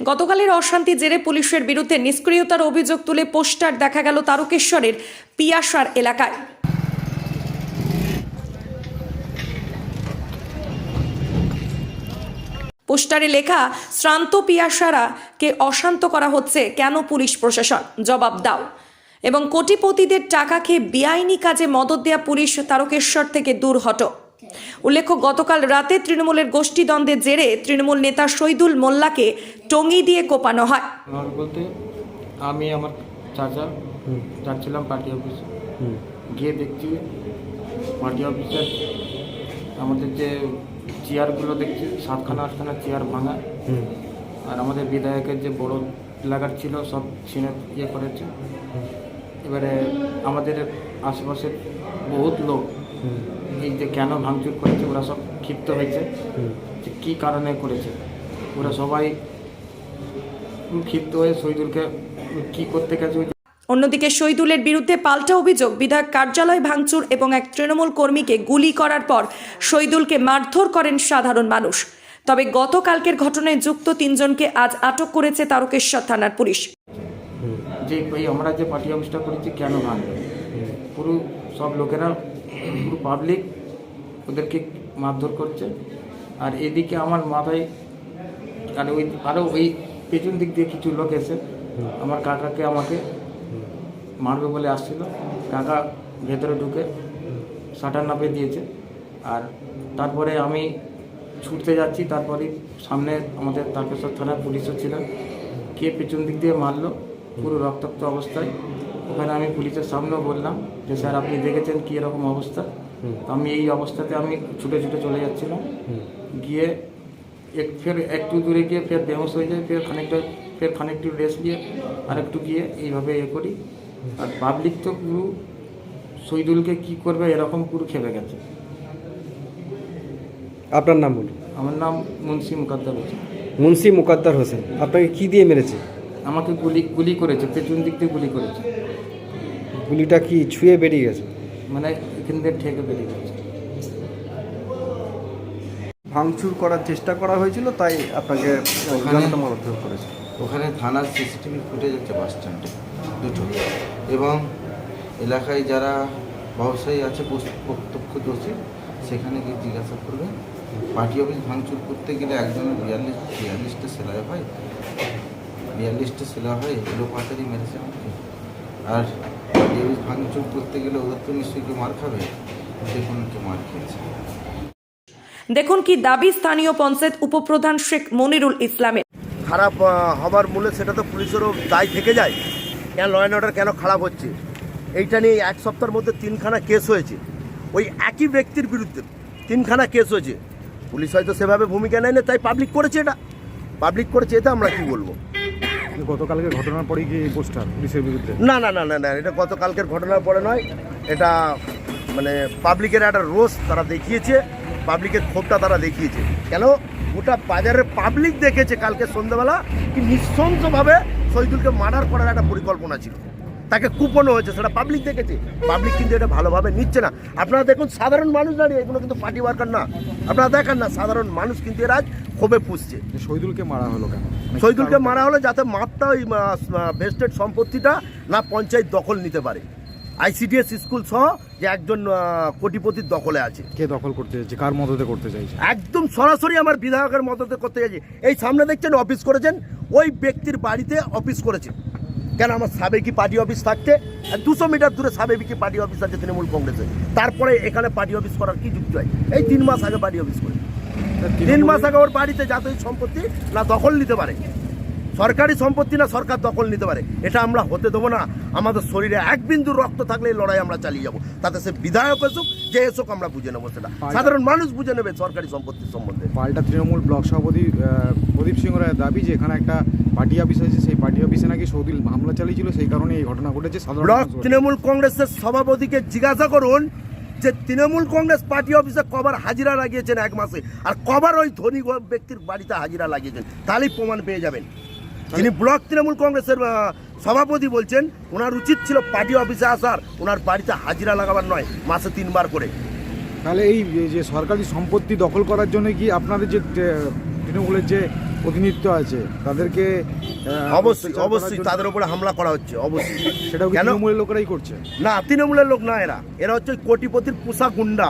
গতকালের অশান্তি জেরে পুলিশের বিরুদ্ধে নিষ্ক্রিয়তার অভিযোগ তুলে পোস্টার দেখা গেল তারকেশ্বরের পিয়াসার এলাকায়। পোস্টারে লেখা, শ্রান্ত পিয়াসারাকে অশান্ত করা হচ্ছে কেন পুলিশ প্রশাসন? জবাব দাও। এবং কোটিপতিদের টাকা খেয়ে বেআইনি কাজে মদত দেয়া পুলিশ তারকেশ্বর থেকে দূর হটো। উল্লেখ্য গতকাল রাতে তৃণমূলের গোষ্ঠীদ্বন্দ্বের জেরে তৃণমূল নেতা শহীদুল মোল্লাকে টঙ্গি দিয়ে কোপানো হয়। বলতে আমি আমার চাচা যাচ্ছিলাম পার্টি অফিসে। গিয়ে দেখছি পার্টি অফিসে আমাদের যে চেয়ারগুলো দেখছি সাতখানা আটখানা চেয়ার ভাঙা। আর আমাদের বিধায়কের যে বড় লাগার ছিল সব ছিনে ইয়ে করেছে। এবারে আমাদের আশেপাশের বহুত লোক এই যে কেন ভাঙচুর করেছে ওরা সব ক্ষিপ্ত হয়েছে। যে কী কারণে করেছে? ওরা সবাই ক্ষিপ্ত হয়ে শহীদুলকে কি করতে গেছে? অন্যদিকে শহীদুলের বিরুদ্ধে পাল্টা অভিযোগ বিধায়ক কার্যালয় ভাঙচুর এবং এক তৃণমূল কর্মীকে গুলি করার পর শহীদুলকে মারধর করেন সাধারণ মানুষ। তবে গতকালকের ঘটনায় যুক্ত তিনজনকে আজ আটক করেছে তারকেশ্বর থানার পুলিশ। যে আমরা যে পার্টি অফিসটা করেছি কেন ভাঙবে? পুরো সব লোকেরা পাবলিক ওদেরকে মারধর করছে। আর এদিকে আমার মাথায় আর ওই আরও ওই পেছন দিক দিয়ে কিছু লোক এসে আমার কাকাকে আমাকে মারবে বলে আসছিল। কাকা ভেতরে ঢুকে শাটার নাপে দিয়েছে। আর তারপরে আমি ছুটতে যাচ্ছি তারপরে সামনে আমাদের তারকেশ্বর থানার পুলিশও ছিল কে পেছন দিক দিয়ে মারলো, পুরো রক্তাক্ত অবস্থায়। ওখানে আমি পুলিশের সামনেও বললাম যে স্যার আপনি দেখেছেন কী এরকম অবস্থা? তো আমি এই অবস্থাতে আমি ছুটে ছুটে চলে যাচ্ছিলাম। গিয়ে এক ফের একটু দূরে গিয়ে ফের বেহস হয়ে যায় ফের খানিকটা ফের খানিকটু রেস্ট নিয়ে আর একটু গিয়ে এইভাবে এ করি। আর পাবলিক তো পুরো শহীদুলকে কি করবে এরকম পুরো খেপে গেছে। আপনার নাম বলুন। আমার নাম মুন্সি মুকাদ্দার হোসেন। মুন্সি মুকাদ্দার হোসেন। আপনাকে কি দিয়ে মেরেছে? আমাকে গুলি গুলি করেছে পেছন দিক দিয়ে গুলি করেছে। গুলিটা কি ছুঁয়ে বেরিয়ে গেছে? মানে এখান থেকে ঠেকে বেরিয়ে গেছে। ভাঙচুর করার চেষ্টা করা হয়েছিল তাই আপনাকে জনতা করেছে। ওখানে থানার সিসিটিভি ফুটেজ আছে বাস স্ট্যান্ডে দুটো। এবং এলাকায় যারা ব্যবসায়ী আছে পোস- প্রত্যক্ষদর্শী সেখানে গিয়ে জিজ্ঞাসা করবেন। পার্টি অফিস ভাঙচুর করতে গেলে একজনের বিয়াল্লিশ বিয়াল্লিশটা সেলাই হয়। বিয়াল্লিশটা সেলাই হয় এগুলো পাতারি মেরেছে আমাকে। আর অফিস ভাঙচুর করতে গেলে ওদের তো নিশ্চয়ই কেউ মার খাবে? যে কোনো কেউ মার খেয়েছে। দেখুন কি দাবি স্থানীয় পঞ্চায়েত উপপ্রধান শেখ মনিরুল ইসলামের। খারাপ হবার মূলে সেটা তো পুলিশেরও দায় থেকে যায়। কেন ল অ্যান্ড অর্ডার কেন খারাপ হচ্ছে? এইটা নিয়ে এক সপ্তাহের মধ্যে তিনখানা কেস হয়েছে। ওই একই ব্যক্তির বিরুদ্ধে তিনখানা কেস হয়েছে। পুলিশ হয়তো সেভাবে ভূমিকা নেয় না তাই পাবলিক করেছে এটা। পাবলিক করেছে এটা আমরা কি বলব? গতকালকে ঘটনার পরেই কি পোস্টার, পুলিশের বিরুদ্ধে? না না না না না, এটা গতকালকের ঘটনার পরে নয়। এটা মানে পাবলিকের একটা রোষ তারা দেখিয়েছে পাবলিকের ক্ষোভটা তারা দেখিয়েছে। কেন? গোটা বাজারের পাবলিক দেখেছে কালকে সন্ধ্যাবেলা কি নৃশংসভাবে শহীদুলকে মার্ডার করার একটা পরিকল্পনা ছিল। তাকে কুপনও হয়েছে সেটা পাবলিক দেখেছে। পাবলিক কিন্তু এটা ভালোভাবে নিচ্ছে না। আপনারা দেখুন সাধারণ মানুষ দাঁড়িয়ে এগুলো কিন্তু পার্টি ওয়ার্কার না। আপনারা দেখেন না সাধারণ মানুষ কিন্তু এরা আজ ক্ষোভে পুষছে। শহীদুলকে মারা হলো কেন? মানে শহীদুলকে মারা হলো যাতে মাত্রা ওই ভেস্টেড সম্পত্তিটা না পঞ্চায়েত দখল নিতে পারে। আইসিডিএস স্কুল সহ যে একজন কোটিপতির দখলে আছে। কে দখল করতে চাইছে? কার মদতে করতে চাইছে? একদম সরাসরি আমার বিধায়কের মদতে করতে চাইছে। এই সামনে দেখছেন অফিস করেছেন ওই ব্যক্তির বাড়িতে অফিস করেছে। কেন আমার সাবেকি পার্টি অফিস থাকতে? দুশো মিটার দূরে সাবেকি পার্টি অফিস আছে তৃণমূল কংগ্রেসে। তারপরে এখানে পার্টি অফিস করার কি যুক্তি হয়? এই তিন মাস আগে পার্টি অফিস করে। তিন মাস আগে ওর বাড়িতে যাতে সম্পত্তি না দখল নিতে পারে। সরকারি সম্পত্তি না সরকার দখল নিতে পারে। এটা আমরা হতে দেবো না। আমাদের শরীরে এক বিন্দু রক্ত থাকলে লড়াই আমরা চালিয়ে যাব। তাতে সে বিধায়ক এসুক যে এসুক আমরা বুঝে নেব সেটা। সাধারণ মানুষ বুঝে নেবে সরকারি সম্পত্তির সম্বন্ধে। পাল্টা তৃণমূল ব্লক সভাপতি প্রদীপ সিং রায়ের দাবি যে এখানে একটা পার্টি অফিস আছে সেই পার্টি অফিসে নাকি সৌদিল হামলা চালিয়েছিল সেই কারণে এই ঘটনা ঘটেছে। ব্লক তৃণমূল কংগ্রেসের সভাপতিকে জিজ্ঞাসা করুন যে তৃণমূল কংগ্রেস পার্টি অফিসে কবার হাজিরা লাগিয়েছেন এক মাসে আর কবার ওই ধনী ব্যক্তির বাড়িতে হাজিরা লাগিয়েছেন তাহলেই প্রমাণ পেয়ে যাবেন। তিনি ব্লক তৃণমূল কংগ্রেসের সভাপতি বলছেন ওনার উচিত ছিল পার্টি অফিসে আসার ওনার বাড়িতে হাজিরা লাগাবার নয় মাসে তিনবার করে। তাহলে এই যে সরকারি সম্পত্তি দখল করার জন্য কি আপনাদের যে তৃণমূলের যে প্রতিনিধিত্ব আছে তাদেরকে অবশ্যই অবশ্যই তাদের উপরে হামলা করা হচ্ছে অবশ্যই। সেটাও কি তৃণমূলের লোকেরাই করছে? না তৃণমূলের লোক না এরা। এরা হচ্ছে কোটিপতির পুষা গুন্ডা।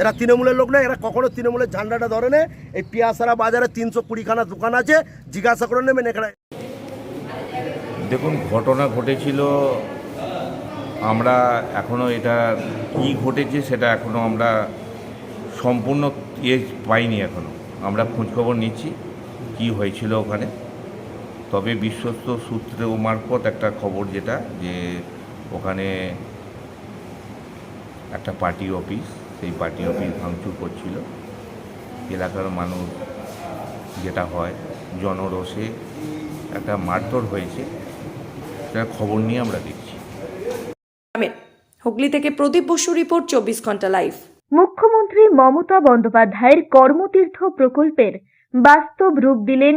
এরা তৃণমূলের লোক না এরা কখনো তৃণমূলের ঝান্ডাটা ধরে না এই পিয়াসারা বাজারে তিনশো কুড়িখানা দোকান আছে, জিজ্ঞাসা করে নেবেন এখানে। দেখুন, ঘটনা ঘটেছিল, আমরা এখনও এটা কি ঘটেছে সেটা এখনও আমরা সম্পূর্ণ ইয়ে পাইনি এখনও আমরা খোঁজখবর নিচ্ছি, কি হয়েছিল ওখানে। তবে বিশ্বস্ত সূত্র মারফত একটা খবর যেটা, যে ওখানে একটা পার্টি অফিস সেই পার্টি অফিস ভাঙচুর করছিল। এলাকার মানুষ যেটা হয় জনরোষে একটা মারধর হয়েছে সেটা খবর নিয়ে আমরা দেখছি। হুগলি থেকে প্রদীপ বসু রিপোর্ট চব্বিশ ঘণ্টা লাইভ। মুখ্যমন্ত্রী মমতা বন্দ্যোপাধ্যায়ের কর্মতীর্থ প্রকল্পের বাস্তব রূপ দিলেন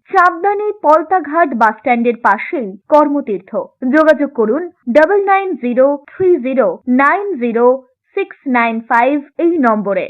চাপদানি পলতাঘাট বাস বাসস্ট্যান্ডের পাশেই কর্মতীর্থ। যোগাযোগ করুন double nine zero three zero nine zero six nine five এই নম্বরে।